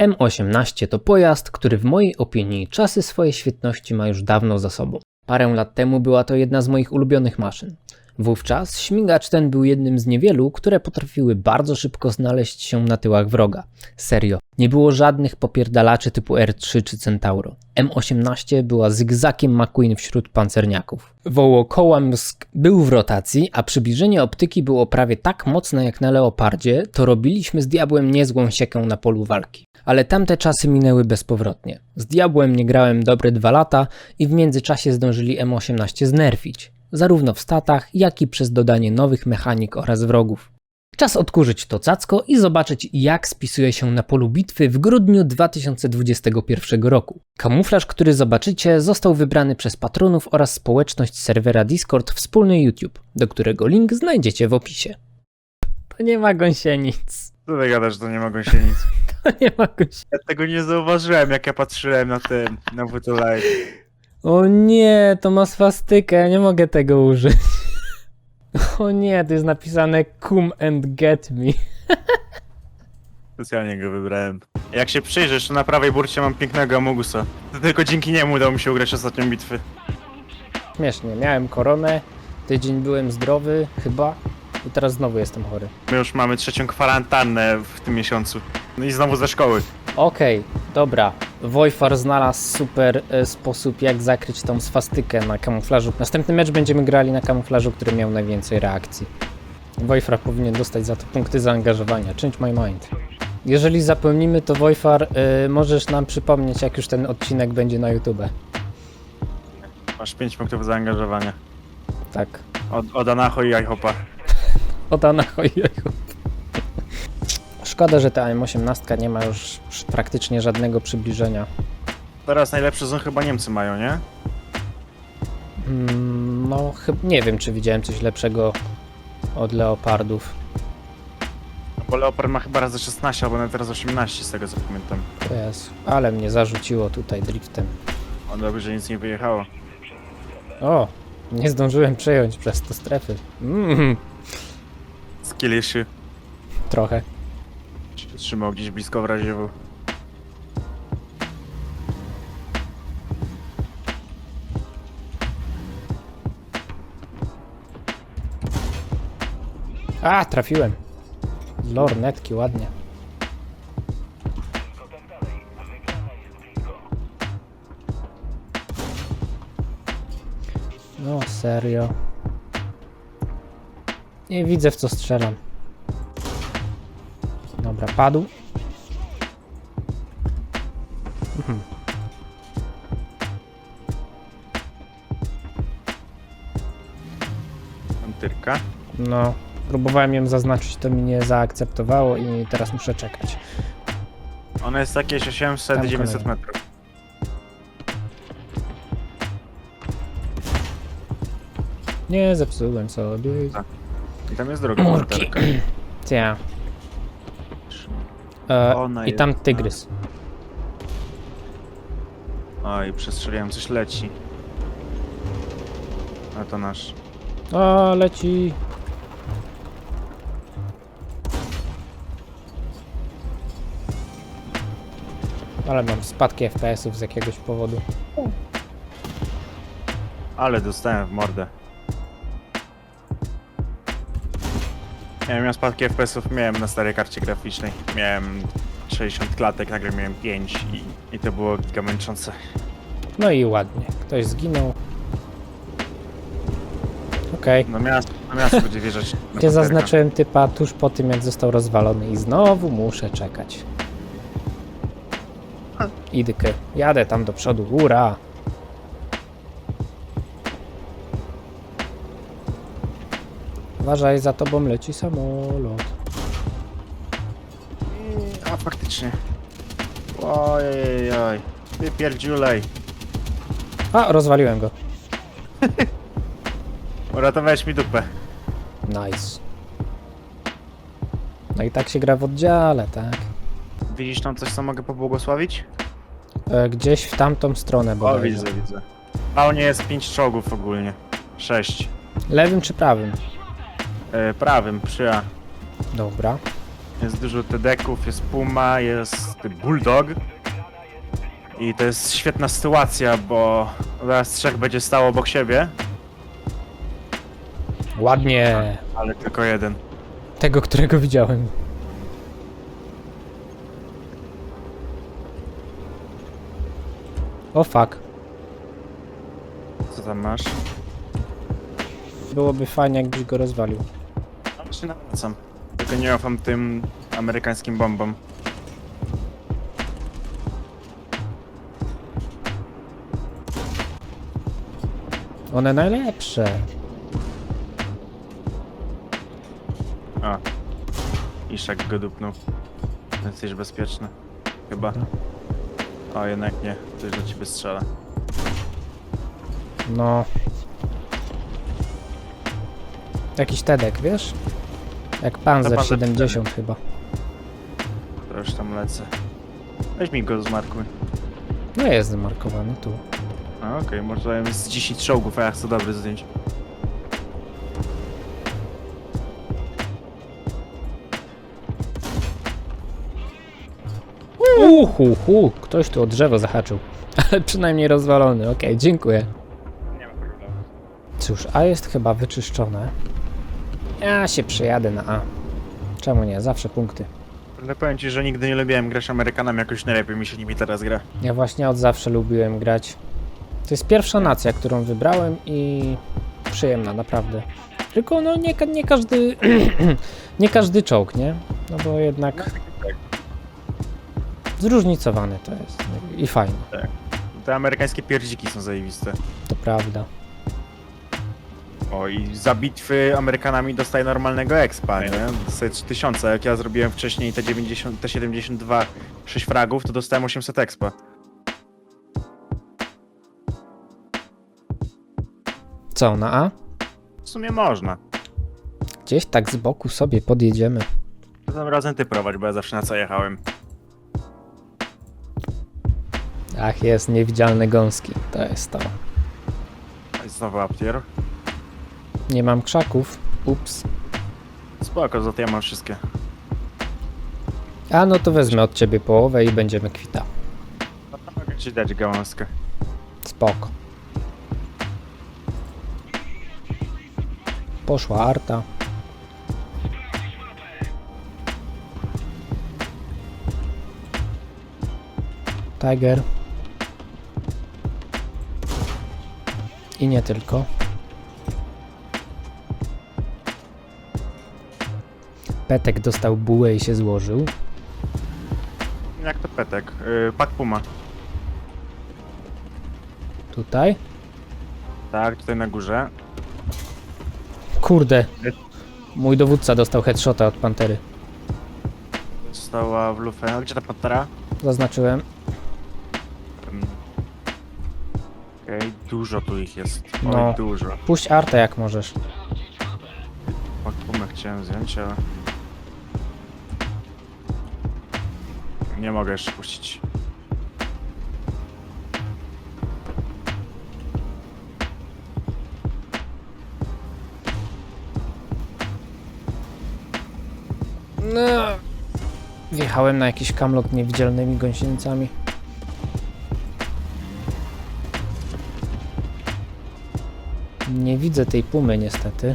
M18 to pojazd, który w mojej opinii czasy swojej świetności ma już dawno za sobą. Parę lat temu była to jedna z moich ulubionych maszyn. Wówczas śmigacz ten był jednym z niewielu, które potrafiły bardzo szybko znaleźć się na tyłach wroga. Serio, nie było żadnych popierdalaczy typu R3 czy Centauro. M18 była zygzakiem McQueen wśród pancerniaków. Wołokołamsk był w rotacji, a przybliżenie optyki było prawie tak mocne jak na Leopardzie, to robiliśmy z diabłem niezłą siekę na polu walki. Ale tamte czasy minęły bezpowrotnie. Z diabłem nie grałem dobre dwa lata i w międzyczasie zdążyli M18 znerfić zarówno w statach, jak i przez dodanie nowych mechanik oraz wrogów. Czas odkurzyć to cacko i zobaczyć, jak spisuje się na polu bitwy w grudniu 2021 roku. Kamuflaż, który zobaczycie, został wybrany przez patronów oraz społeczność serwera Discord wspólny YouTube, do którego link znajdziecie w opisie. To nie ma gąsienic. Co ty gadasz, to nie mogą się nic. To nie ma gąsienic. Ja tego nie zauważyłem, jak ja patrzyłem na ten, na Wutulaj. O nie, to ma swastykę, ja nie mogę tego użyć. O nie, to jest napisane come and get me. Specjalnie go wybrałem. Jak się przyjrzysz, to na prawej burcie mam pięknego Amogusa. To tylko dzięki niemu udało mi się ugrać ostatnią bitwę. Śmiesznie, miałem koronę, tydzień byłem zdrowy, chyba, i teraz znowu jestem chory. My już mamy trzecią kwarantannę w tym miesiącu. No i znowu ze szkoły. Okej, dobra. Wojfar znalazł super e, sposób, jak zakryć tą swastykę na kamuflażu. Następny mecz będziemy grali na kamuflażu, który miał najwięcej reakcji. Wojfar powinien dostać za to punkty zaangażowania. Change my mind. Jeżeli zapełnimy to Wojfar, y, możesz nam przypomnieć, jak już ten odcinek będzie na YouTube. Masz 5 punktów zaangażowania. Tak. Od, od Anaho i Ajhopa. Od Anaho i Jajo. Szkoda, że ta M18 nie ma już praktycznie żadnego przybliżenia. Teraz najlepsze są chyba Niemcy mają, nie? Mm, No, chyba nie wiem, czy widziałem coś lepszego od leopardów. No Bo Leopard ma chyba razy 16, albo nawet teraz 18 z tego co pamiętam. To jest. Ale mnie zarzuciło tutaj driftem. O dobrze, że nic nie wyjechało. O, nie zdążyłem przejąć przez to strefy. Mm, Skilliszy. trochę. Się trzymał gdzieś blisko w razie W. A, trafiłem. Lornetki, ładnie. No, serio. Nie widzę w co strzelam. Dobra, padł. Mhm. Antyrka. No, próbowałem ją zaznaczyć, to mi nie zaakceptowało i teraz muszę czekać. Ona jest jakieś Tam 800-900 kolejna. metrów. Nie, zepsułem sobie. I tam jest druga Murki. antyrka. E, Ona I tam jest- tygrys. Oj, przestrzeliłem, coś leci. A to nasz. O, leci. Ale mam spadki FPS-ów z jakiegoś powodu. Ale dostałem w mordę. Ja miałem spadki FPS-ów, miałem na starej karcie graficznej. Miałem 60 klatek, nagle miałem 5 i, i to było giga męczące. No i ładnie. Ktoś zginął. Okej. No miasto, no miasto będzie wjeżdżać. na Gdzie zaznaczyłem typa tuż po tym, jak został rozwalony i znowu muszę czekać. Idykę. Jadę tam do przodu. Ura! Uważaj, za tobą leci samolot. A faktycznie. Ojej, oj. Wypierdziulej. A, rozwaliłem go. Uratowałeś mi dupę. Nice. No i tak się gra w oddziale, tak? Widzisz tam coś, co mogę pobłogosławić? E, gdzieś w tamtą stronę, O, bo widzę, widzę. A nie jest 5 czołgów ogólnie. 6. Lewym czy prawym? E, prawym, przy A. Dobra. Jest dużo TD-ków, jest Puma, jest Bulldog. I to jest świetna sytuacja, bo zaraz trzech będzie stało obok siebie, Ładnie. ale tylko jeden. Tego, którego widziałem. O fuck. Co tam masz? Byłoby fajnie, jakbyś go rozwalił. Się nawracam. Tylko nie ufam tym amerykańskim bombom. One najlepsze. A. Iszak go dupnął. Jesteś bezpieczny. Chyba. O, jednak nie. Ktoś do ciebie strzela. No. Jakiś Tedek, wiesz? Jak Panzer Panzer 70 chyba. Już tam lecę. Weź mi go zmarkuj. No jest zamarkowany tu. A, okej, może dajem z 10 czołgów, a ja chcę dobry zdjęć. Uhu, hu, ktoś tu o drzewo zahaczył. Ale przynajmniej rozwalony, okej, dziękuję. Nie ma problemu. Cóż, A jest chyba wyczyszczone. Ja się przejadę na A. Czemu nie? Zawsze punkty. Ale powiem ci, że nigdy nie lubiłem grać Amerykanami, jakoś najlepiej mi się nimi teraz gra. Ja właśnie od zawsze lubiłem grać. To jest pierwsza nacja, którą wybrałem i przyjemna, naprawdę. Tylko no nie, ka- nie każdy nie każdy czołg, nie? No bo jednak zróżnicowany to jest i fajnie, Te amerykańskie pierdziki są zajebiste. to prawda. O, i za bitwy Amerykanami dostaje normalnego expa, nie? Dostaje 3000, jak ja zrobiłem wcześniej te 90, te 72, 6 fragów, to dostałem 800 expa. Co, na A? W sumie można. Gdzieś tak z boku sobie podjedziemy. Tym razem ty prowadź, bo ja zawsze na co jechałem. Ach, jest niewidzialne gąski. To jest to. I znowu aptier. Nie mam krzaków. Ups. Spoko, za to ja mam wszystkie. A no to wezmę od ciebie połowę i będziemy kwita. No to mogę ci dać gałązkę. Spoko. Poszła arta. Tiger. I nie tylko. Petek dostał bułę i się złożył. Jak to petek? Yy, Pak Puma. Tutaj. Tak, tutaj na górze. Kurde. Mój dowódca dostał headshota od pantery. Została w lufę. A gdzie ta pantera? Zaznaczyłem. Mm. Okej, dużo tu ich jest. Oj, No. dużo. Puść artę jak możesz. Pak Pumę chciałem wziąć, ale... Nie mogę jeszcze puścić. No. Wjechałem na jakiś kamlot niewidzialnymi gąsienicami. Nie widzę tej pumy niestety.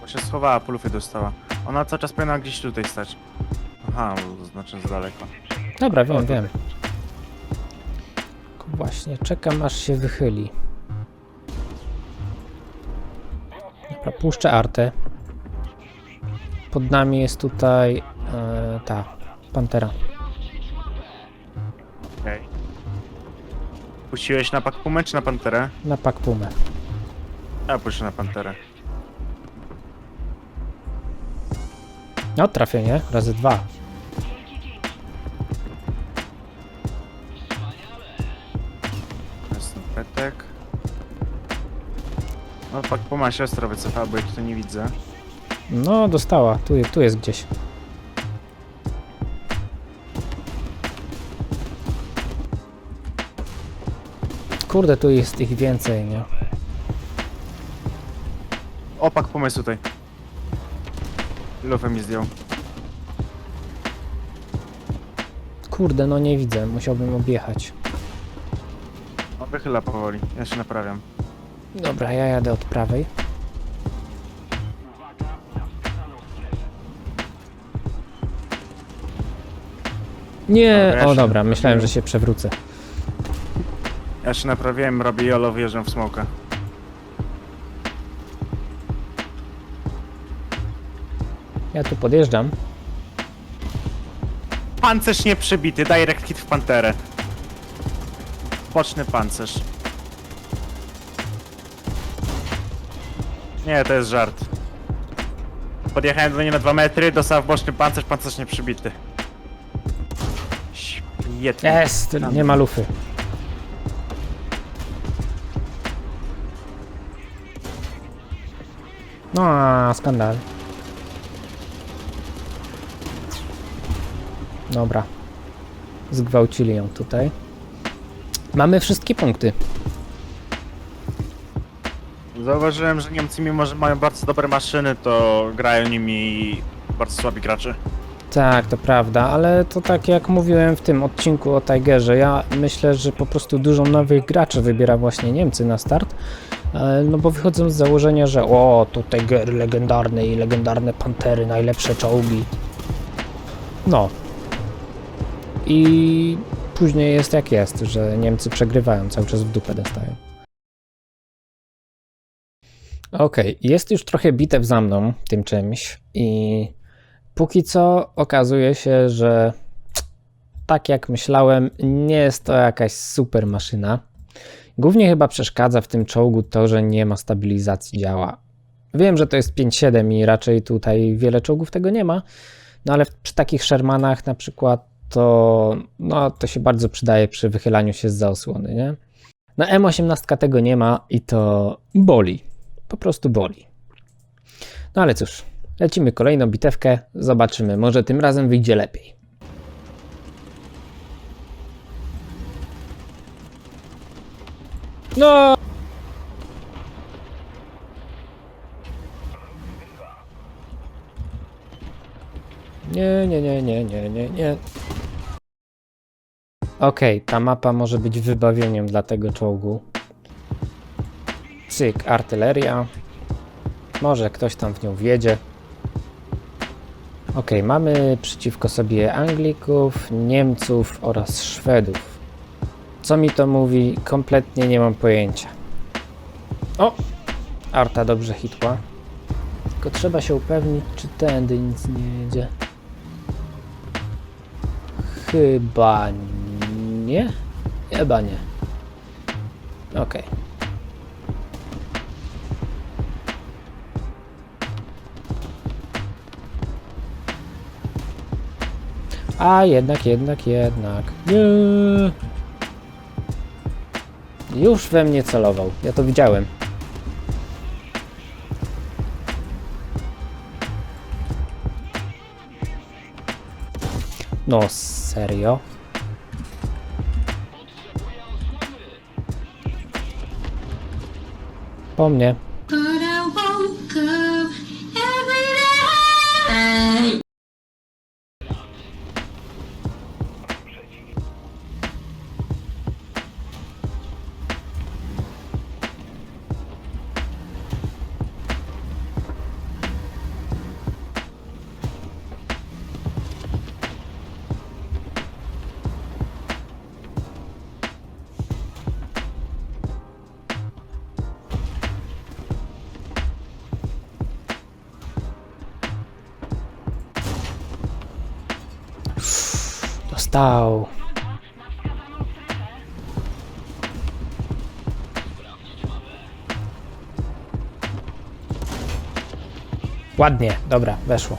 Bo się schowała, po lufie dostała. Ona cały czas powinna gdzieś tutaj stać. Aha, to znaczy za daleko. Dobra, wiem, wiem. Właśnie, czekam aż się wychyli. Dobra, puszczę artę. Pod nami jest tutaj e, ta pantera. Okej. Puściłeś na Pak Pumę czy na Panterę? Na pak pumę. Ja puszczę na Panterę. No, trafienie, razy dwa. No, Pak Puma siostra wycofała, bo ja tutaj nie widzę. No, dostała. Tu, tu jest gdzieś. Kurde, tu jest ich więcej, nie? Opak pomysł tutaj. Lufę mi zdjął. Kurde, no nie widzę, musiałbym objechać. O, wychyla powoli, ja się naprawiam. Dobra, ja jadę od prawej. Nie, Dobra, ja o się dobra, myślałem, że się przewrócę. Ja się naprawiłem, robię jolo, wjeżdżam w smoka. Ja tu podjeżdżam. Pancerz nie przybity, direct hit w panterę. Boczny pancerz. Nie, to jest żart. Podjechałem do niej na 2 metry, dostał w boczny pancerz, pancerz nie przybity. Świetnie. Jest, nie ma lufy. No, skandal. Dobra. Zgwałcili ją tutaj. Mamy wszystkie punkty. Zauważyłem, że Niemcy mimo, że mają bardzo dobre maszyny, to grają nimi bardzo słabi gracze. Tak, to prawda, ale to tak jak mówiłem w tym odcinku o Tigerze, ja myślę, że po prostu dużo nowych graczy wybiera właśnie Niemcy na start, e, no bo wychodzą z założenia, że o, to Tiger legendarny i legendarne Pantery, najlepsze czołgi. No. I później jest jak jest, że Niemcy przegrywają, cały czas w dupę dostają. Okej, jest już trochę bitew za mną tym czymś i Póki co okazuje się, że tak jak myślałem, nie jest to jakaś super maszyna. Głównie chyba przeszkadza w tym czołgu to, że nie ma stabilizacji działa. Wiem, że to jest 5.7 i raczej tutaj wiele czołgów tego nie ma, no ale przy takich Shermanach na przykład to, no, to się bardzo przydaje przy wychylaniu się z osłony, nie? Na M18 tego nie ma i to boli. Po prostu boli. No ale cóż, Lecimy kolejną bitewkę, zobaczymy, może tym razem wyjdzie lepiej. No! Nie, nie, nie, nie, nie, nie, nie. Okej, ta mapa może być wybawieniem dla tego czołgu. Cyk, artyleria. Może ktoś tam w nią wjedzie. Ok, mamy przeciwko sobie Anglików, Niemców oraz Szwedów. Co mi to mówi? Kompletnie nie mam pojęcia. O! Arta dobrze hitła. Tylko trzeba się upewnić, czy tędy nic nie jedzie. Chyba nie. Chyba nie. Okej. A jednak, jednak, jednak. Nie. Już we mnie celował. Ja to widziałem. No serio? Po mnie. Dostał. Ładnie, dobra, weszło.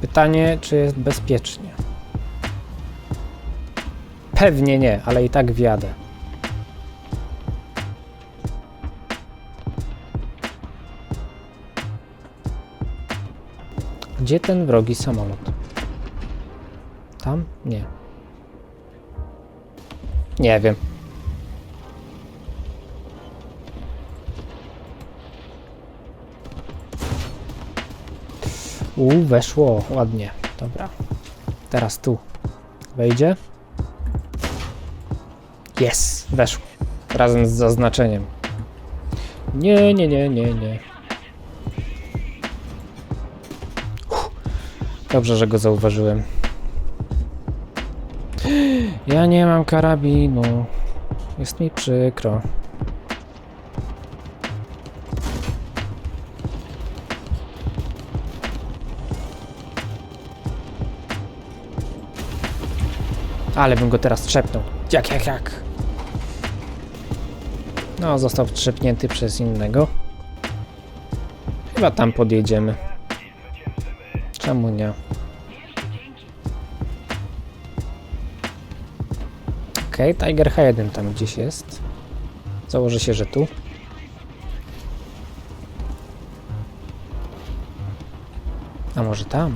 Pytanie, czy jest bezpiecznie? Pewnie nie, ale i tak wjadę. Gdzie ten wrogi samolot? Tam? Nie. Nie wiem. U, weszło, ładnie. Dobra. Teraz tu. Wejdzie. Jest, weszło. Razem z zaznaczeniem. Nie, nie, nie, nie, nie. Dobrze, że go zauważyłem. Ja nie mam karabinu. Jest mi przykro. Ale bym go teraz trzepnął. Jak, jak, jak. No, został trzepnięty przez innego. Chyba tam podjedziemy. Czemu nie? Okej, Tiger H1 tam gdzieś jest. Założę się, że tu. A może tam?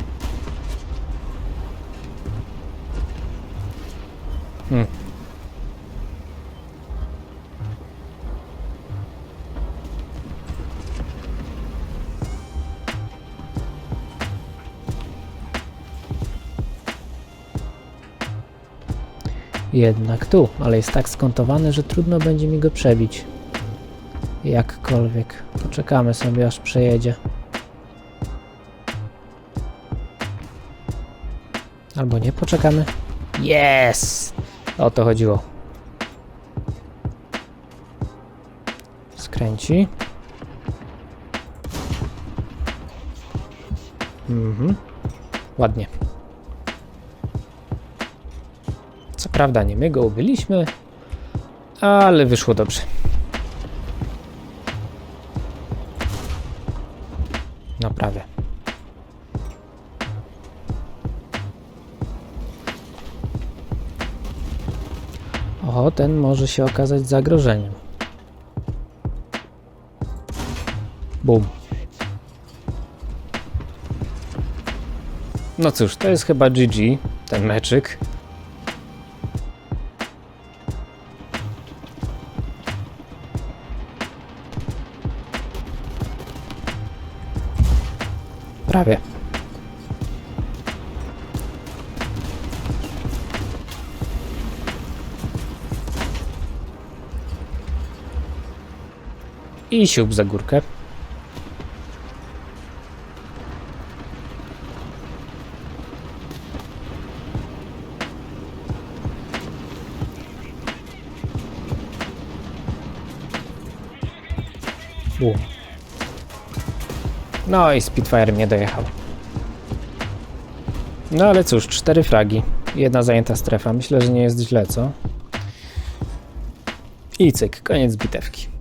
Jednak tu, ale jest tak skontowany, że trudno będzie mi go przebić. Jakkolwiek. Poczekamy sobie aż przejedzie. Albo nie poczekamy. Yes! O to chodziło. Skręci. Mhm. Ładnie. Co prawda nie my go ubyliśmy, ale wyszło dobrze. Naprawię. O, ten może się okazać zagrożeniem. Bum. No cóż, to jest chyba GG, ten meczyk. Prawie. I siup za górkę. U. No i Spitfire mnie dojechał. No ale cóż, cztery fragi. Jedna zajęta strefa. Myślę, że nie jest źle, co? I cyk, koniec bitewki.